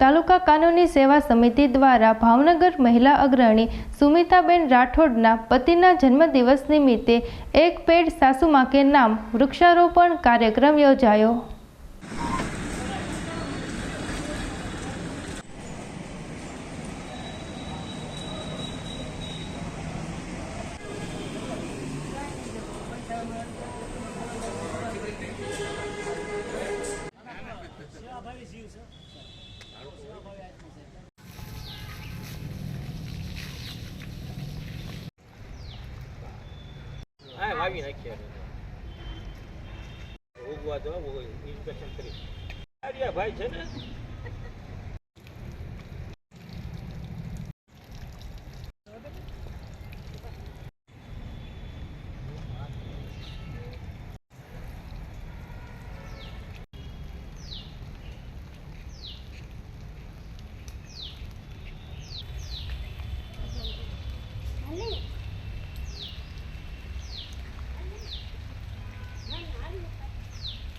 તાલુકા કાનૂની સેવા સમિતિ દ્વારા ભાવનગર મહિલા અગ્રણી સુમિતાબેન રાઠોડના પતિના જન્મદિવસ નિમિત્તે એક પેડ સાસુમાં કે નામ વૃક્ષારોપણ કાર્યક્રમ યોજાયો. હા વાવી નાખીએ ઉગવા દો ઇન્સ્પેક્શન કરી. ભાઈ છે ને?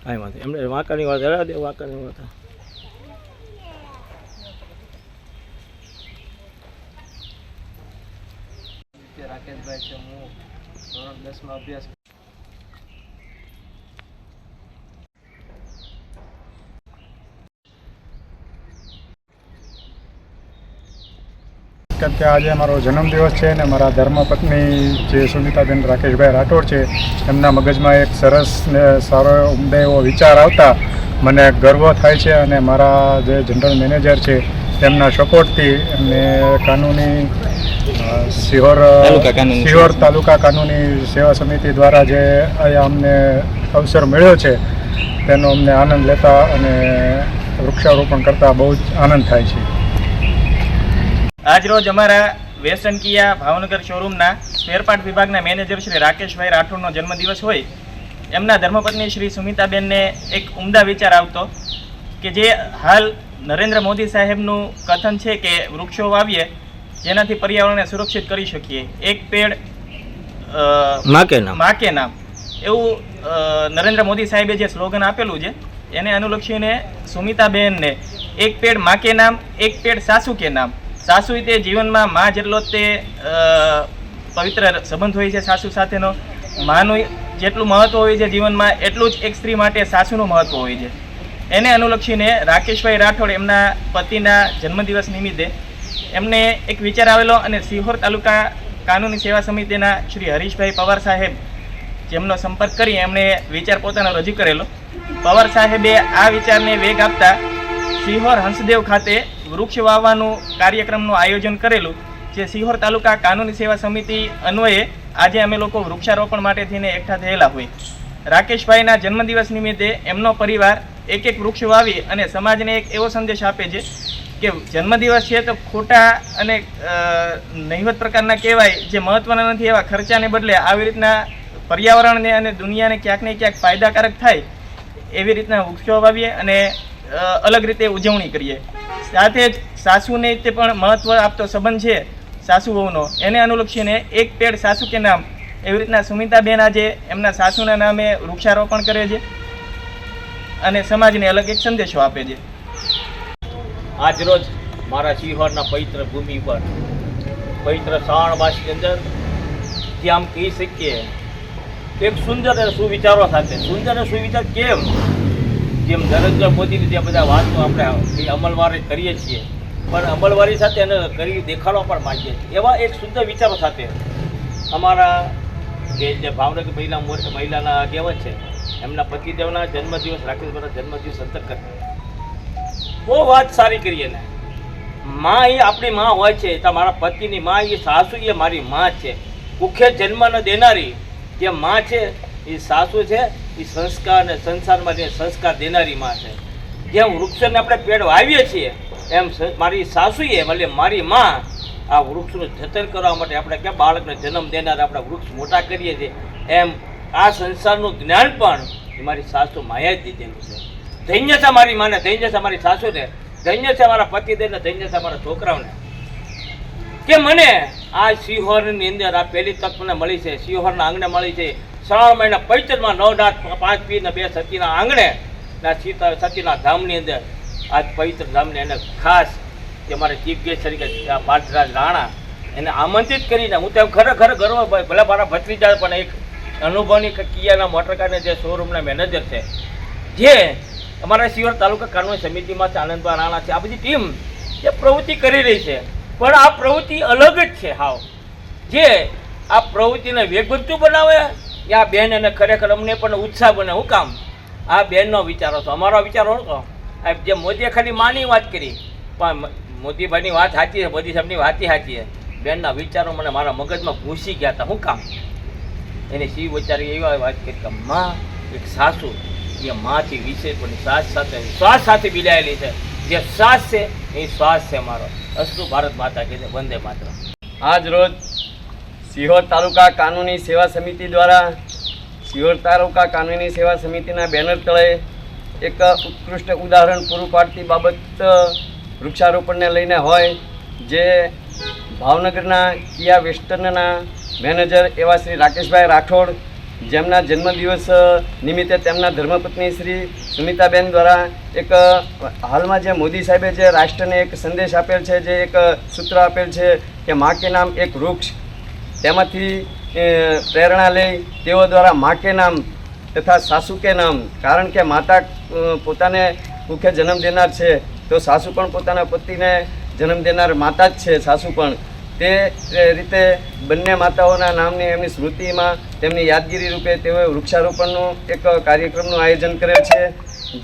એમાં એમને વાંકાની વાત હરા દે વાંકાની વાત રાકેશભાઈ છે હું ધોરણ દસમાં અભ્યાસ કે આજે મારો જન્મદિવસ છે ને મારા ધર્મપત્ની જે સુનિતાબેન રાકેશભાઈ રાઠોડ છે એમના મગજમાં એક સરસ ને સારો ઉમદે એવો વિચાર આવતા મને ગર્વ થાય છે અને મારા જે જનરલ મેનેજર છે તેમના સપોર્ટથી એમને કાનૂની સિહોર સિહોર તાલુકા કાનૂની સેવા સમિતિ. દ્વારા જે અહીંયા અમને અવસર મળ્યો છે તેનો અમને આનંદ લેતા અને વૃક્ષારોપણ કરતાં બહુ જ આનંદ થાય છે. આજરોજ અમારા વેસ્ટર્ન કિયા ભાવનગર શોરૂમના સ્પેરપાર્ટ વિભાગના મેનેજર શ્રી રાકેશભાઈ રાઠોડનો જન્મદિવસ હોય એમના ધર્મપત્ની શ્રી સુમિતાબેનને એક ઉમદા વિચાર આવતો કે જે હાલ નરેન્દ્ર મોદી સાહેબનું કથન છે કે વૃક્ષો વાવીએ જેનાથી પર્યાવરણને સુરક્ષિત કરી શકીએ. એક પેડ માકે નામ. માકે નામ. એવું નરેન્દ્ર મોદી સાહેબે જે સ્લોગન આપેલું છે એને અનુલક્ષીને સુમિતાબેનને એક પેડ માકે નામ એક પેડ સાસુ કે નામ. સાસુ તે જીવનમાં માં જેટલો તે પવિત્ર સંબંધ હોય છે સાસુ સાથેનો, માનું જેટલું મહત્વ હોય છે જીવનમાં, એટલું જ એક સ્ત્રી માટે સાસુનું મહત્વ હોય છે. એને અનુલક્ષીને રાકેશભાઈ રાઠોડ એમના પતિના જન્મદિવસ નિમિત્તે એમને એક વિચાર આવેલો અને સિહોર તાલુકા કાનૂની સેવા સમિતિના શ્રી હરીશભાઈ પવાર સાહેબ જેમનો સંપર્ક કરી એમણે વિચાર પોતાનો રજૂ કરેલો. પવાર સાહેબે આ વિચારને વેગ આપતા સિહોર હંસદેવ ખાતે વૃક્ષ વાવવાનું કાર્યક્રમનું આયોજન કરેલું, જે સિહોર તાલુકા કાનૂની સેવા સમિતિ અન્વયે આજે અમે લોકો વૃક્ષારોપણ માટે થઈને એકઠા થયેલા હોય. રાકેશભાઈના જન્મદિવસ નિમિત્તે એમનો પરિવાર એક એક વૃક્ષ વાવી અને સમાજને એક એવો સંદેશ આપે છે કે જન્મદિવસ છે તો ખોટા અને નહિવત પ્રકારના કહેવાય, જે મહત્વના નથી એવા ખર્ચાને બદલે આવી રીતના પર્યાવરણને અને દુનિયાને ક્યાંક ને ક્યાંક ફાયદાકારક થાય એવી રીતના વૃક્ષો વાવીએ અને અલગ રીતે ઉજવણી કરીએ. સાથે જ સાસુને તે પણ મહત્ત્વ આપતો સંબંધ છે સાસુ વહુનો એને અનુલક્ષીને એક પેડ સાસુ કે નામ એવી રીતના સુમિતાબેન આજે એમના સાસુના નામે વૃક્ષારોપણ કરે છે અને સમાજને અલગ એક સંદેશો આપે છે. આજરોજ મારા સિંહોરના પવિત્ર ભૂમિ પર, પવિત્ર શ્રાવણ માસની અંદર જે આમ કહી શકીએ, એક સુંદર અને સુવિચારો સાથે, સુંદર અને સુવિચાર કેમ? જેમ નરેન્દ્ર મોદીની જે બધા વાતો આપણે એ અમલવારી કરીએ છીએ, પણ અમલવારી સાથે એને કરી દેખાડવા પણ માંગીએ છીએ. એવા એક સુંદર વિચારો સાથે અમારા જે જે ભાવનગર મહિલા મોર- મહિલાના આગેવાન છે, એમના પતિદેવના જન્મદિવસ, રાકેશભાઈના જન્મદિવસ અંતર્ગત. બહુ વાત સારી કરીએ ને માં એ આપણી માં હોય છે, તો મારા પતિની માં એ સાસુ એ મારી માં છે. જન્મ ન દેનારી જે માં છે, એ સાસુ છે એ સંસ્કાર અને સંસારમાં જે સંસ્કાર દેનારી માં છે જેમ વૃક્ષને આપણે પેડ વાવીએ છીએ, એમ મારી સાસુએ એટલે મારી માં આ વૃક્ષનું જતન કરવા માટે આપણે ક્યાં બાળકને જન્મ દેનાર આપણે વૃક્ષ મોટા કરીએ છીએ, એમ આ સંસારનું જ્ઞાન પણ મારી સાસુ માયા જ દીધેલું છે. ધૈન્ય છે મારી માને, ધૈન્ય છે મારી સાસુને, ધૈન્ય છે મારા પતિદેવને, ધૈન્ય છે મારા છોકરાઓને. કે મને આ સિંહોરની અંદર આ પહેલી તક મને મળી છે, સિંહોરના આંગણે મળી છે શ્રાવણ મહિના પવિત્રમાં નવ રાત પાંચ પી ને બે સતીના આંગણે સીતા સતીના ધામની અંદર આ પવિત્ર ધામને એને ખાસ કે મારે ચીફ ગેસ્ટ તરીકે પાર્થરાજ રાણા એને આમંત્રિત કરીને હું તેમ ખરેખર ગર્વ ભલે મારા ભત્રીજા પણ એક અનુભવની કિયાના મોટરકારના જે શોરૂમના મેનેજર છે, જે અમારા શિવર તાલુકા કાનૂની છે, આનંદભાઈ રાણા છે, આ બધી ટીમ જે પ્રવૃત્તિ કરી રહી છે. પણ આ પ્રવૃત્તિ અલગ જ છે હાવ. જે આ પ્રવૃત્તિને વેગવંતુ બનાવે એ આ બેન એને ખરેખર અમને પણ ઉત્સાહ બને. હું કામ? આ બેનનો વિચારો હતો અમારો વિચારો હતો આ જે મોદીએ ખાલી માની વાત કરી, પણ મોદીભાઈની વાત સાચી છે, મોદી સાહેબની વાત સાચી છે. બેનના વિચારો મને મારા મગજમાં ઘૂસી ગયા હતા. હું કામ? એને શિવ વિચારી એવા વાત કરી કે, માં, એક સાસુ એ માથી વિશે પણ સાસ સાથે, શ્વાસ સાથે બિલાયેલી છે. જે શ્વાસ છે, એ શ્વાસ છે મારો. અસ્તુ ભારત માતા કે વંદે માત્ર આજ રોજ સિહોર તાલુકા કાનૂની સેવા સમિતિ દ્વારા સિહોર તાલુકા કાનૂની સેવા સમિતિના બેનર તળે એક ઉત્કૃષ્ટ ઉદાહરણ પૂરું પાડતી બાબત વૃક્ષારોપણને લઈને હોય, જે ભાવનગરના કિયા વેસ્ટર્નના મેનેજર એવા શ્રી રાકેશભાઈ રાઠોડ, જેમના જન્મદિવસ નિમિત્તે તેમના ધર્મપત્ની શ્રી સુમિતાબેન દ્વારા એક હાલમાં જે મોદી સાહેબે જે રાષ્ટ્રને એક સંદેશ આપેલ છે, જે એક સૂત્ર આપેલ છે કે મા કે નામ એક વૃક્ષ તેમાંથી પ્રેરણા લઈ તેઓ દ્વારા મા કે નામ તથા સાસુ કે નામ, કારણ કે માતા પોતાને મુખ્ય જન્મ દેનાર છે, તો સાસુ પણ પોતાના પતિને જન્મ દેનાર માતા જ છે, સાસુ પણ. તે રીતે બંને માતાઓના નામની એમની સ્મૃતિમાં તેમની યાદગીરી રૂપે તેઓએ વૃક્ષારોપણનું એક કાર્યક્રમનું આયોજન કરેલ છે,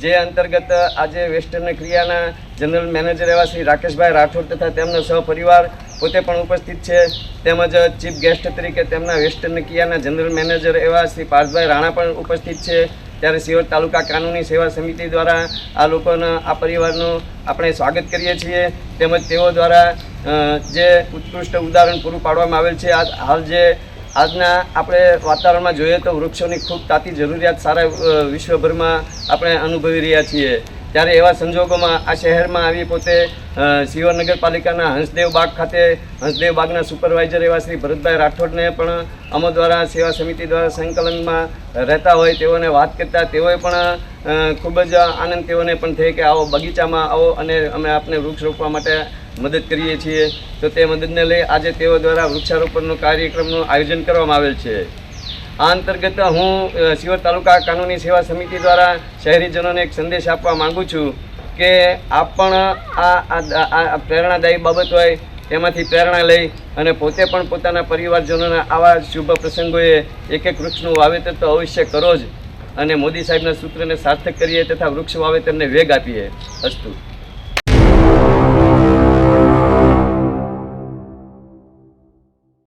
જે અંતર્ગત આજે વેસ્ટર્ન ક્રિયાના જનરલ મેનેજર એવા શ્રી રાકેશભાઈ રાઠોડ તથા તેમનો સહપરિવાર પોતે પણ ઉપસ્થિત છે. તેમજ ચીફ ગેસ્ટ તરીકે તેમના વેસ્ટર્ન કિયાના જનરલ મેનેજર એવા શ્રી પાર્થભાઈ રાણા પણ ઉપસ્થિત છે. ત્યારે સિયોર તાલુકા કાનૂની સેવા સમિતિ દ્વારા આ લોકોના, આ પરિવારનું આપણે સ્વાગત કરીએ છીએ. તેમજ તેઓ દ્વારા જે ઉત્કૃષ્ટ ઉદાહરણ પૂરું પાડવામાં આવેલ છે. આજ હાલ જે, આજના આપણે વાતાવરણમાં જોઈએ તો વૃક્ષોની ખૂબ તાતી જરૂરિયાત સારા વિશ્વભરમાં આપણે અનુભવી રહ્યા છીએ. ત્યારે એવા સંજોગોમાં આ શહેરમાં આવી પોતે અ, નગરપાલિકાના હંસદેવ બાગ ખાતે હંસદેવ બાગના સુપરવાઇઝર એવા શ્રી ભરતભાઈ રાઠોડને પણ અમો દ્વારા સેવા સમિતિ દ્વારા સંકલનમાં રહેતા હોય તેઓને વાત કરતા તેઓએ પણ ખૂબ જ આનંદ તેઓને પણ થઈ કે આવો બગીચામાં આવો અને અમે આપને વૃક્ષ રોપવા માટે મદદ કરીએ છીએ. તો તે મદદને લઈ આજે તેઓ દ્વારા વૃક્ષારોપણનો કાર્યક્રમનું આયોજન કરવામાં આવેલ છે. આ અંતર્ગત હું શિવર તાલુકા કાનૂની સેવા સમિતિ દ્વારા શહેરીજનોને એક સંદેશ આપવા માગું છું કે આપ પણ આ પ્રેરણાદાયી બાબત હોય, તેમાંથી પ્રેરણા લઈ અને પોતે પણ પોતાના પરિવારજનોના આવા શુભ પ્રસંગોએ એક એક વૃક્ષનું વાવેતર તો અવશ્ય કરો જ અને મોદી સાહેબના સૂત્રને સાર્થક કરીએ તથા વૃક્ષ વાવેતરને વેગ આપીએ. અસ્તુ.